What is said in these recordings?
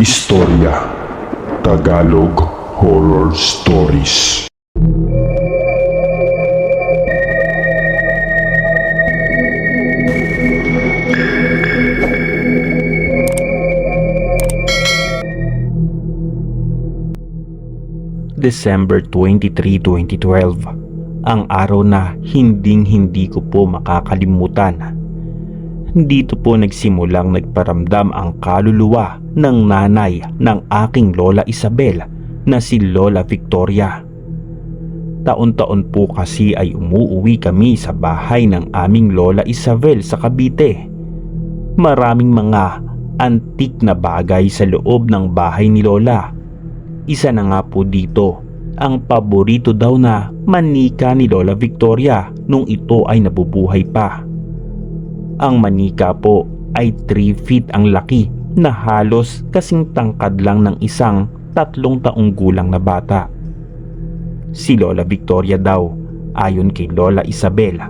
Istorya Tagalog Horror Stories December 23, 2012 ang araw na hinding hindi ko po makakalimutan. Dito po nagsimulang nagparamdam ang kaluluwa ng nanay ng aking Lola Isabel na si Lola Victoria. Taon-taon po kasi ay umuuwi kami sa bahay ng aming Lola Isabel sa Cavite. Maraming mga antik na bagay sa loob ng bahay ni Lola. Isa na nga po dito ang paborito daw na manika ni Lola Victoria nung ito ay nabubuhay pa. Ang manika po ay 3 feet ang laki na halos kasing tangkad lang ng isang tatlong taong gulang na bata. Si Lola Victoria daw, ayon kay Lola Isabel,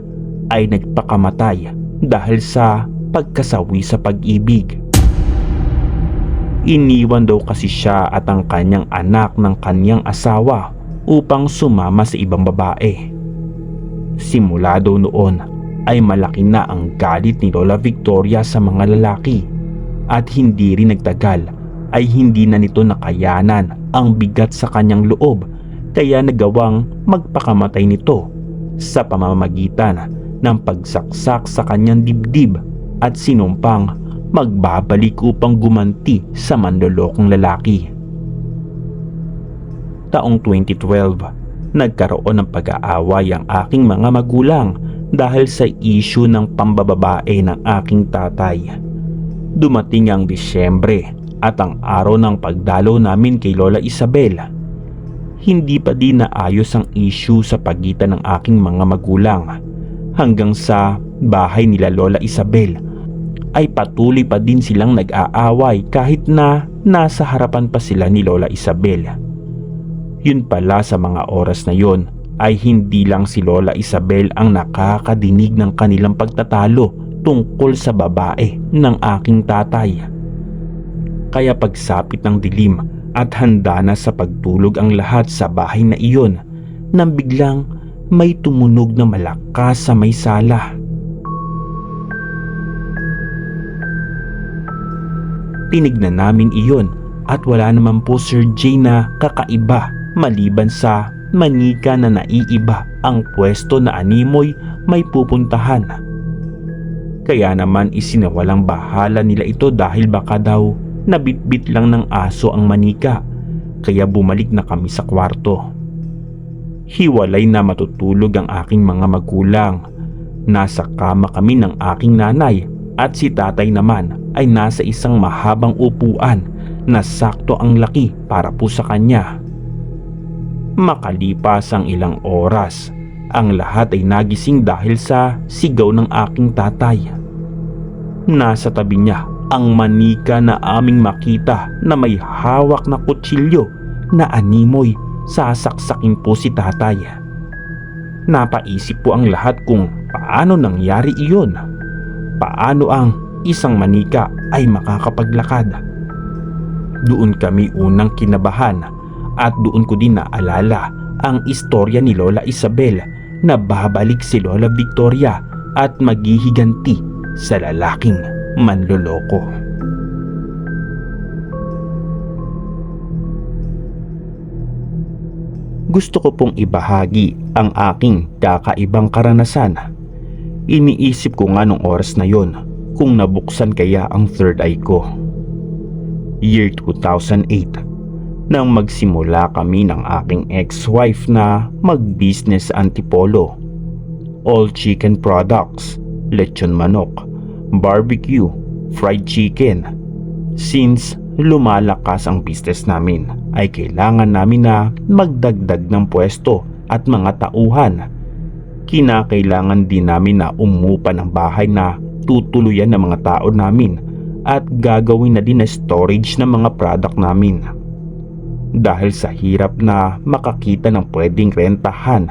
ay nagpakamatay dahil sa pagkasawi sa pag-ibig. Iniwan daw kasi siya at ang kanyang anak ng kanyang asawa upang sumama sa ibang babae. Simula daw noon ay malaki na ang galit ni Lola Victoria sa mga lalaki at hindi rin nagtagal ay hindi na nito nakayanan ang bigat sa kanyang loob kaya nagawang magpakamatay nito sa pamamagitan ng pagsaksak sa kanyang dibdib at sinumpang magbabalik upang gumanti sa manlolokong lalaki. Taong 2012, nagkaroon ng pag-aaway ang aking mga magulang dahil sa issue ng pambababae ng aking tatay. Dumating ang Disyembre at ang araw ng pagdalo namin kay Lola Isabel. Hindi pa din naayos ang issue sa pagitan ng aking mga magulang hanggang sa bahay nila Lola Isabel ay patuloy pa din silang nag-aaway kahit na nasa harapan pa sila ni Lola Isabel. Yun pala sa mga oras na yon ay hindi lang si Lola Isabel ang nakakadinig ng kanilang pagtatalo tungkol sa babae ng aking tatay. Kaya pagsapit ng dilim at handa na sa pagtulog ang lahat sa bahay na iyon nang biglang may tumunog na malakas sa may sala. Tinignan namin iyon at wala naman po Sir J na kakaiba maliban sa manika na naiiba ang pwesto na animoy may pupuntahan. Kaya naman isinawalang bahala nila ito dahil baka daw nabitbit lang ng aso ang manika kaya bumalik na kami sa kwarto. Hiwalay na matutulog ang aking mga magulang. Nasa kama kami ng aking nanay at si tatay naman ay nasa isang mahabang upuan na sakto ang laki para po sa kanya. Makalipas ang ilang oras, ang lahat ay nagising dahil sa sigaw ng aking tatay. Nasa tabi niya ang manika na aming makita na may hawak na kutsilyo na animoy sasaksakin po si tatay. Napaisip po ang lahat kung paano nangyari iyon. Paano ang isang manika ay makakapaglakad. Doon kami unang kinabahan at doon ko din naalala ang istorya ni Lola Isabel na babalik si Lola Victoria at maghihiganti sa lalaking manloloko. Gusto ko pong ibahagi ang aking kakaibang karanasan. Iniisip ko nga nung oras na yon kung nabuksan kaya ang third eye ko. Year 2008 nang magsimula kami ng aking ex-wife na mag-business antipolo. All chicken products, lechon manok, barbecue, fried chicken. Since lumalakas ang business namin ay kailangan namin na magdagdag ng pwesto at mga tauhan. Kinakailangan din namin na umupa ng bahay na tutuluyan ng mga tao namin at gagawin na din na storage ng mga product namin. Dahil sa hirap na makakita ng pwedeng rentahan,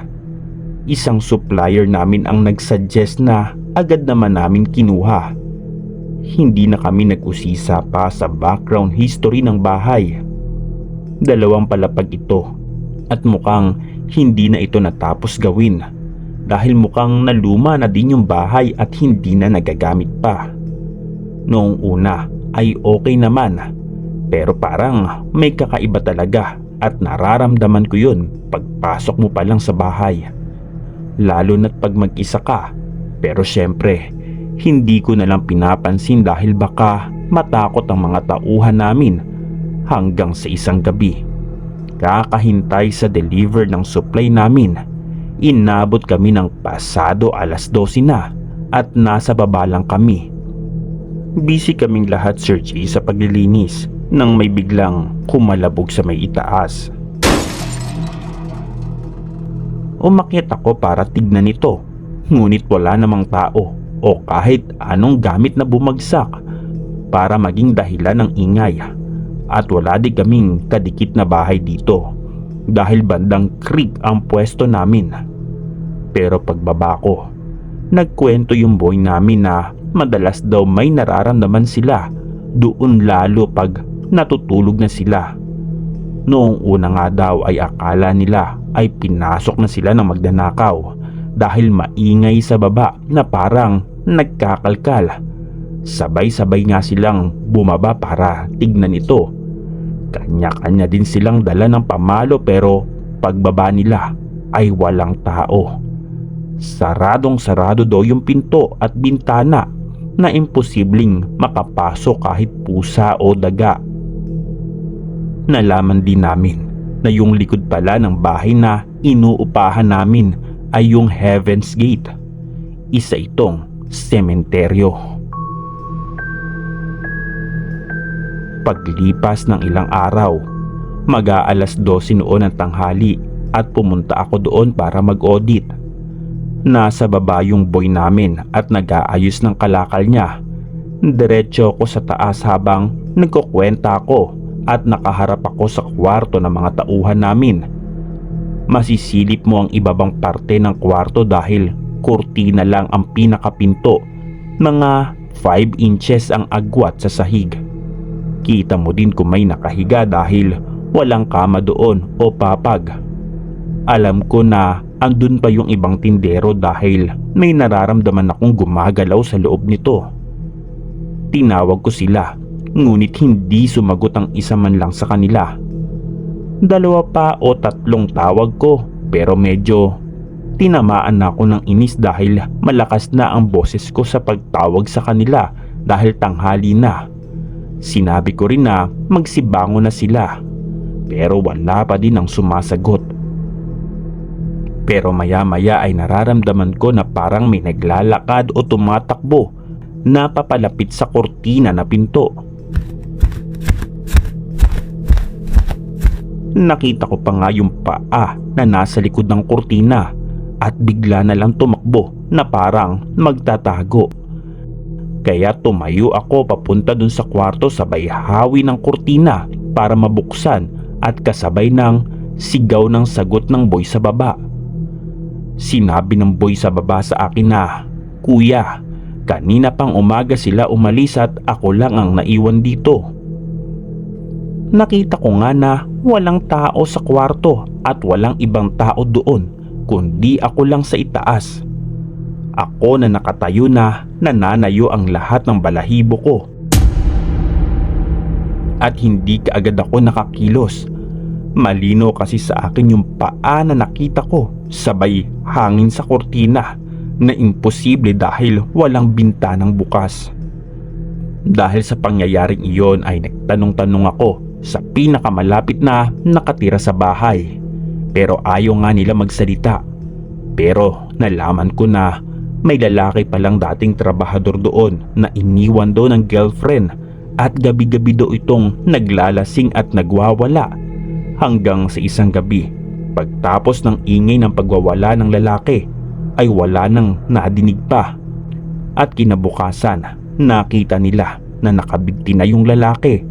isang supplier namin ang nagsuggest na agad naman namin kinuha. hindi na kami nag-usisa pa sa background history ng bahay. Dalawang palapag ito at mukhang hindi na ito natapos gawin dahil mukhang naluma na din yung bahay at hindi na nagagamit pa. Noong una ay okay naman pero parang may kakaiba talaga at nararamdaman ko yun pagpasok mo pa lang sa bahay. Lalo na't pag mag-isa ka pero syempre hindi ko na lang pinapansin dahil baka matakot ang mga tauhan namin hanggang sa isang gabi. Kakahintay sa deliver ng supply namin, inabot kami ng pasado alas 12 na at nasa baba lang kami. Busy kaming lahat Sir G sa paglilinis nang may biglang kumalabog sa may itaas. Umakyat ako para tignan ito ngunit wala namang tao o kahit anong gamit na bumagsak para maging dahilan ng ingay at wala din kaming kadikit na bahay dito dahil bandang creek ang pwesto namin. Pero pagbaba ko, nagkwento yung boy namin na madalas daw may nararamdaman sila doon lalo pag natutulog na sila. Noong una nga daw ay akala nila ay pinasok na sila ng magdanakaw dahil maingay sa baba na parang nagkakalkal. Sabay-sabay nga silang bumaba para tignan ito. Kanya-kanya din silang dala ng pamalo pero pagbaba nila ay walang tao. Saradong sarado daw yung pinto at bintana na imposibleng makapasok kahit pusa o daga. Nalaman din namin na yung likod pala ng bahay na inuupahan namin ay yung Heaven's Gate. Isa itong sementeryo. Paglipas ng ilang araw, mag-aalas 12 noon ng tanghali at pumunta ako doon para mag-audit. Nasa baba yung boy namin at nag-aayos ng kalakal niya. Diretso ko sa taas habang nagkukwenta ako at nakaharap ako sa kwarto ng mga tauhan namin. Masisilip mo ang ibabang parte ng kwarto dahil kurtina lang ang pinakapinto. Mga 5 inches ang agwat sa sahig. Kita mo din kung may nakahiga dahil walang kama doon o papag. Alam ko na andun pa yung ibang tindero dahil may nararamdaman akong gumagalaw sa loob nito. Tinawag ko sila ngunit hindi sumagot ang isa man lang sa kanila. Dalawa pa o tatlong tawag ko pero medyo tinamaan na ako ng inis dahil malakas na ang boses ko sa pagtawag sa kanila dahil tanghali na. Sinabi ko rin na magsibango na sila pero wala pa din ang sumasagot. Pero maya maya ay nararamdaman ko na parang may naglalakad o tumatakbo na papalapit sa kortina na pinto. Nakita ko pa nga yung paa na nasa likod ng kurtina at bigla na lang tumakbo na parang magtatago. Kaya tumayo ako papunta dun sa kwarto sabay hawi ng kurtina para mabuksan at kasabay ng sigaw ng sagot ng boy sa baba. Sinabi ng boy sa baba sa akin na, Kuya, kanina pang umaga sila umalis at ako lang ang naiwan dito. Nakita ko nga na walang tao sa kwarto at walang ibang tao doon kundi ako lang sa itaas. Ako na nakatayo na nananayo ang lahat ng balahibo ko. At hindi kaagad ako nakakilos. Malino kasi sa akin yung paa na nakita ko sabay hangin sa kortina na imposible dahil walang bintanang bukas. Dahil sa pangyayaring iyon ay nagtanong-tanong ako sa pinakamalapit na nakatira sa bahay. Pero ayaw nga nila magsalita. Pero nalaman ko na may lalaki palang dating trabahador doon na iniwan daw ng girlfriend at gabi-gabi daw itong naglalasing at nagwawala hanggang sa isang gabi. Pagtapos ng ingay ng pagwawala ng lalaki ay wala nang nadinig pa. At kinabukasan nakita nila na nakabigti na yung lalaki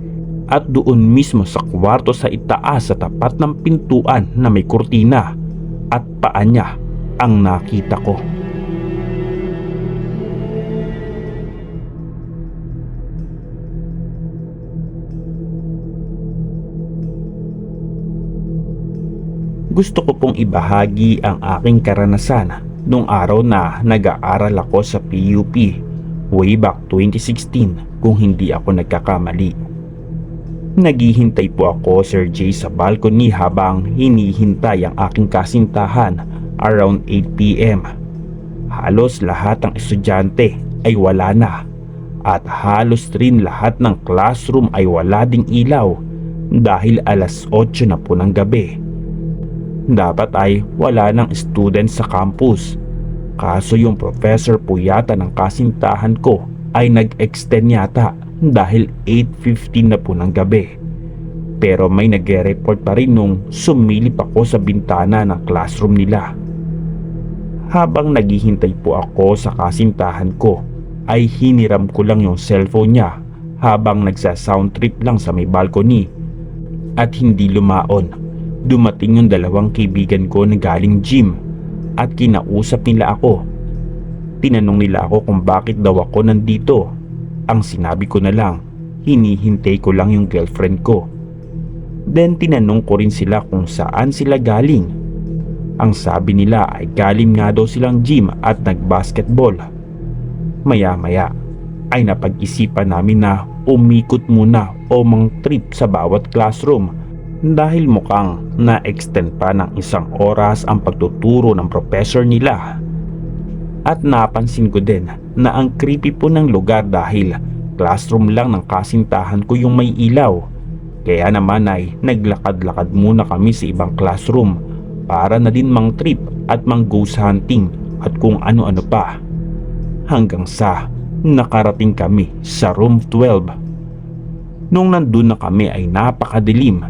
at doon mismo sa kwarto sa itaas sa tapat ng pintuan na may kurtina at paa niya ang nakita ko. Gusto ko pong ibahagi ang aking karanasan nung araw na nag-aaral ako sa PUP way back 2016 kung hindi ako nagkakamali. Naghihintay po ako Sir Jay sa balcony habang hinihintay ang aking kasintahan around 8pm. Halos lahat ng estudyante ay wala na at halos rin lahat ng classroom ay wala ding ilaw dahil alas 8 na po ng gabi. Dapat ay wala ng student sa campus. Kaso yung professor po yata ng kasintahan ko ay nag-extend yata dahil 8.15 na po ng gabi. Pero may nagre-report pa rin nung sumilip ako sa bintana ng classroom nila. Habang naghihintay po ako sa kasintahan ko, ay hiniram ko lang yung cellphone niya habang nagsa-sound trip lang sa may balcony at hindi lumaon. Dumating yung dalawang kaibigan ko na galing gym at kinausap nila ako. Tinanong nila ako kung bakit daw ako nandito. Ang sinabi ko na lang, hinihintay ko lang yung girlfriend ko. Then tinanong ko rin sila kung saan sila galing. Ang sabi nila ay galing nga daw silang gym at nagbasketball. Maya-maya ay napag-isipan namin na umikot muna o mang trip sa bawat classroom dahil mukhang na-extend pa ng isang oras ang pagtuturo ng professor nila. At napansin ko din na ang creepy po ng lugar dahil classroom lang ng kasintahan ko yung may ilaw. Kaya naman ay naglakad-lakad muna kami sa ibang classroom para na din mang trip at mang ghost hunting at kung ano-ano pa. Hanggang sa nakarating kami sa room 12. Nung nandun na kami ay napakadilim.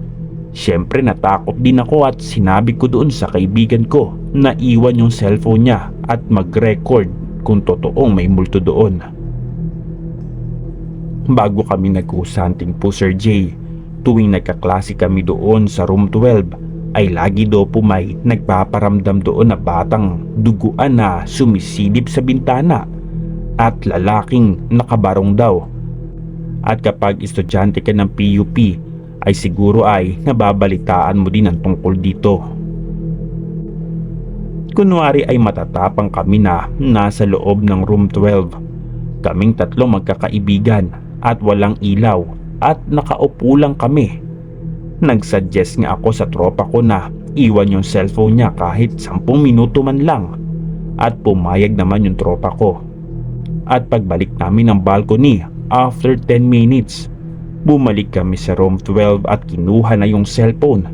Siyempre natakot din ako at sinabi ko doon sa kaibigan ko na iwan yung cellphone niya at mag-record kung totoong may multo doon. Bago kami nag-usanting po Sir Jay, tuwing nagkaklase kami doon sa room 12 ay lagi daw po may nagpaparamdam doon na batang duguan na sumisilip sa bintana at lalaking nakabarong daw. At kapag estudyante ka ng PUP ay siguro ay nababalitaan mo din ang tungkol dito. Kunwari ay matatapang kami na nasa loob ng room 12. Kaming tatlo magkakaibigan at walang ilaw at nakaupo lang kami. Nagsuggest nga ako sa tropa ko na iwan yung cellphone niya kahit 10 minuto man lang at pumayag naman yung tropa ko. At pagbalik namin ng balcony after 10 minutes, bumalik kami sa room 12 at kinuha na yung cellphone.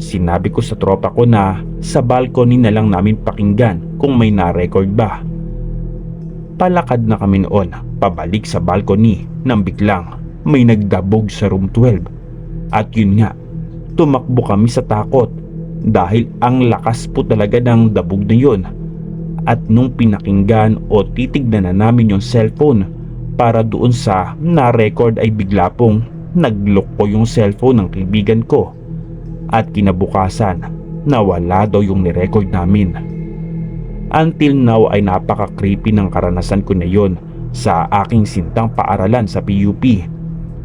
Sinabi ko sa tropa ko na sa balcony na lang namin pakinggan kung may na-record ba. Palakad na kami noon pabalik sa balcony nang biglang may nagdabog sa room 12. At yun nga, tumakbo kami sa takot dahil ang lakas po talaga ng dabog na yun. At nung pinakinggan o titignan na namin yung cellphone para doon sa na-record ay bigla pong naglock ko yung cellphone ng kaibigan ko. At kinabukasan, nawala daw yung nirecord namin. Until now ay napaka-creepy ng karanasan ko na yon sa aking sintang paaralan sa PUP.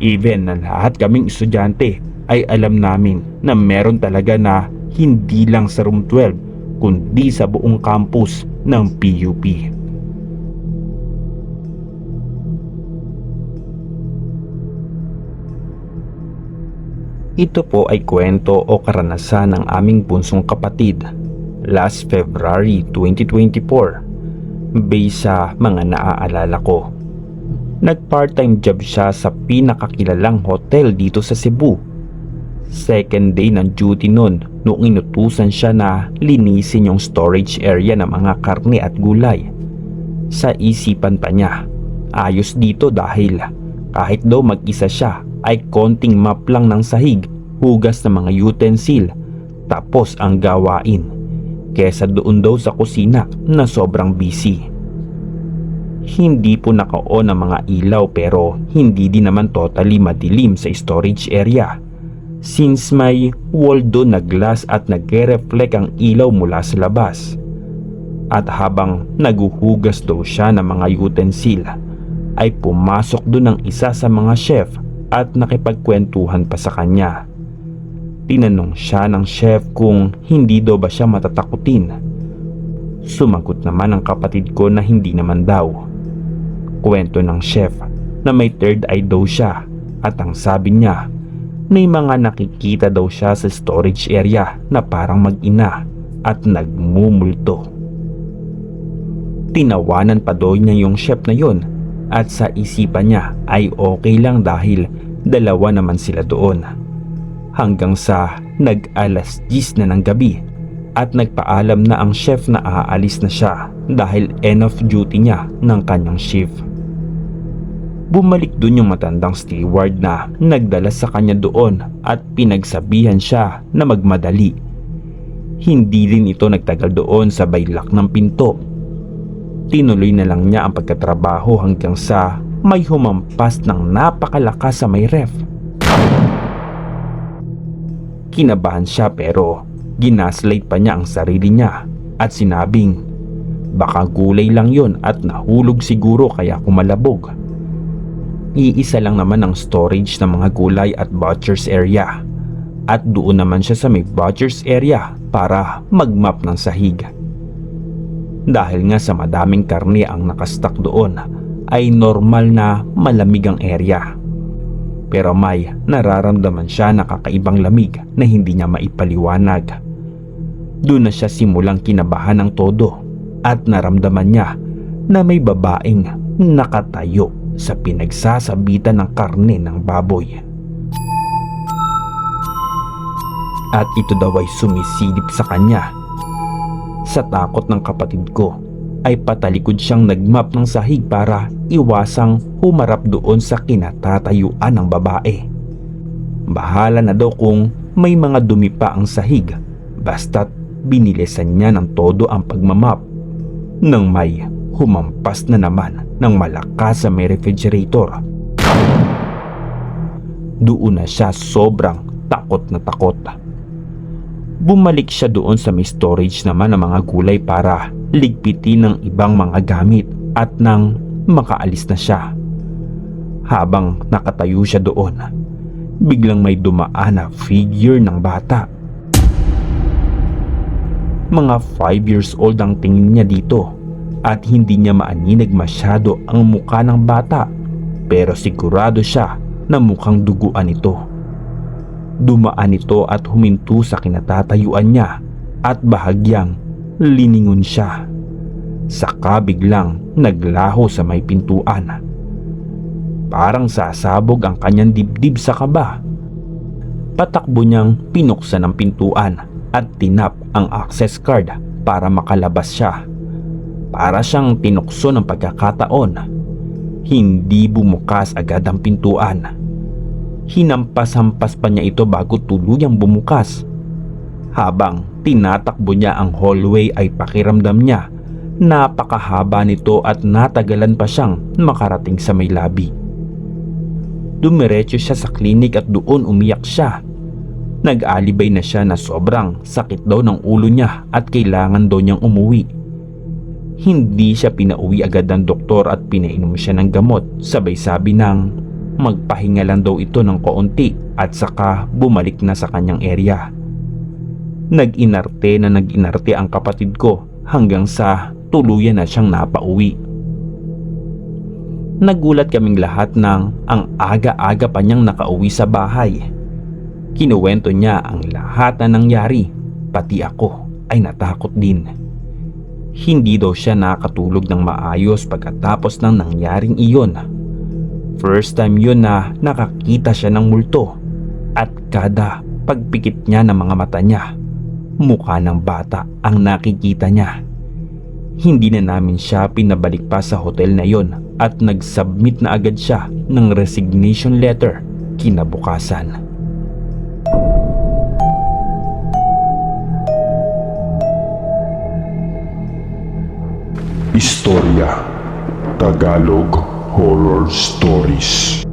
Even na lahat kaming estudyante ay alam namin na meron talaga na hindi lang sa room 12 kundi sa buong campus ng PUP. Ito po ay kwento o karanasan ng aming bunsong kapatid last February 2024 based sa mga naaalala ko. Nag-part-time job siya sa pinakakilalang hotel dito sa Cebu. Second day ng duty nun noong inutusan siya na linisin yung storage area ng mga karne at gulay. Sa isipan pa niya, ayos dito dahil kahit daw mag-isa siya ay konting map lang ng sahig, hugas ng mga utensil, tapos ang gawain. Kesa doon daw sa kusina na sobrang busy. Hindi po naka-on ang mga ilaw pero hindi din naman totally madilim sa storage area. Since may wall doon na glass at nagre-reflect ang ilaw mula sa labas. At habang naguhugas daw siya ng mga utensil, ay pumasok doon ang isa sa mga chef at nakipagkwentuhan pa sa kanya. Tinanong siya ng chef kung hindi daw ba siya matatakutin. Sumagot naman ang kapatid ko na hindi naman daw. Kwento ng chef na may third eye daw siya at ang sabi niya may mga nakikita daw siya sa storage area na parang mag-ina at nagmumulto. Tinawanan pa daw niya yung chef na yon at sa isipan niya ay okay lang dahil dalawa naman sila doon. Hanggang sa nag-alas 10 na ng gabi at nagpaalam na ang chef na aalis na siya dahil end of duty niya ng kanyang shift. Bumalik dun yung matandang steward na nagdala sa kanya doon at pinagsabihan siya na magmadali. Hindi rin ito nagtagal doon sa baylak ng pinto. Tinuloy na lang niya ang pagkatrabaho hanggang sa may humampas ng napakalakas sa may ref. Kinabahan siya pero ginaslight pa niya ang sarili niya at sinabing baka gulay lang yon at nahulog siguro kaya kumalabog. Iisa lang naman ang storage ng mga gulay at butcher's area. At doon naman siya sa may butcher's area para magmap ng sahig. Dahil nga sa madaming karne ang nakastak doon, ay normal na malamig ang area. Pero may nararamdaman siya na kakaibang lamig na hindi niya maipaliwanag. Doon na siya simulang kinabahan ng todo at naramdaman niya na may babaeng nakatayo sa pinagsasabitan ng karne ng baboy. At ito daw ay sumisilip sa kanya. Sa takot ng kapatid ko ay patalikod siyang nagmap ng sahig para iwasang humarap doon sa kinatatayuan ng babae. Bahala na daw kung may mga dumi pa ang sahig basta't binilisan niya ng todo ang pagmamap nang may humampas na naman ng malakas sa may refrigerator. Doon na siya sobrang takot na takot. Bumalik siya doon sa may storage naman ng mga gulay para ligpitin ng ibang mga gamit at nang makaalis na siya. Habang nakatayo siya doon, biglang may dumaan na figure ng bata. Mga 5 years old ang tingin niya dito at hindi niya maaninag masyado ang mukha ng bata pero sigurado siya na mukhang duguan ito. Dumaan ito at huminto sa kinatatayuan niya at bahagyang liningon siya. Saka biglang naglaho sa may pintuan. Parang sasabog ang kanyang dibdib sa kaba. Patakbo niyang pinuksan ang pintuan at tinap ang access card para makalabas siya. Para siyang tinukso ng pagkakataon. Hindi bumukas agad ang pintuan hinampas-hampas pa niya ito bago tuluyang bumukas. Habang tinatakbo niya ang hallway ay pakiramdam niya napakahaba nito at natagalan pa siyang makarating sa may labi. Dumiretso siya sa klinik at doon umiyak siya. Nag-alibay na siya na sobrang sakit daw ng ulo niya at kailangan daw niyang umuwi. Hindi siya pinauwi agad ng doktor at pinainom siya ng gamot sabay sabi ng magpahinga lang daw ito ng kaunti at saka bumalik na sa kanyang area. Nag-inarte na nag-inarte ang kapatid ko hanggang sa tuluyan na siyang napauwi. Nagulat kaming lahat ng ang aga-aga pa niyang nakauwi sa bahay. Kinuwento niya ang lahat na nangyari, pati ako ay natakot din. Hindi daw siya nakatulog ng maayos pagkatapos ng nangyaring iyon First time yun na nakakita siya ng multo at kada pagpikit niya ng mga mata niya, mukha ng bata ang nakikita niya. Hindi na namin siya pinabalik pa sa hotel na yon at nag-submit na agad siya ng resignation letter kinabukasan. Istorya Tagalog Horror Stories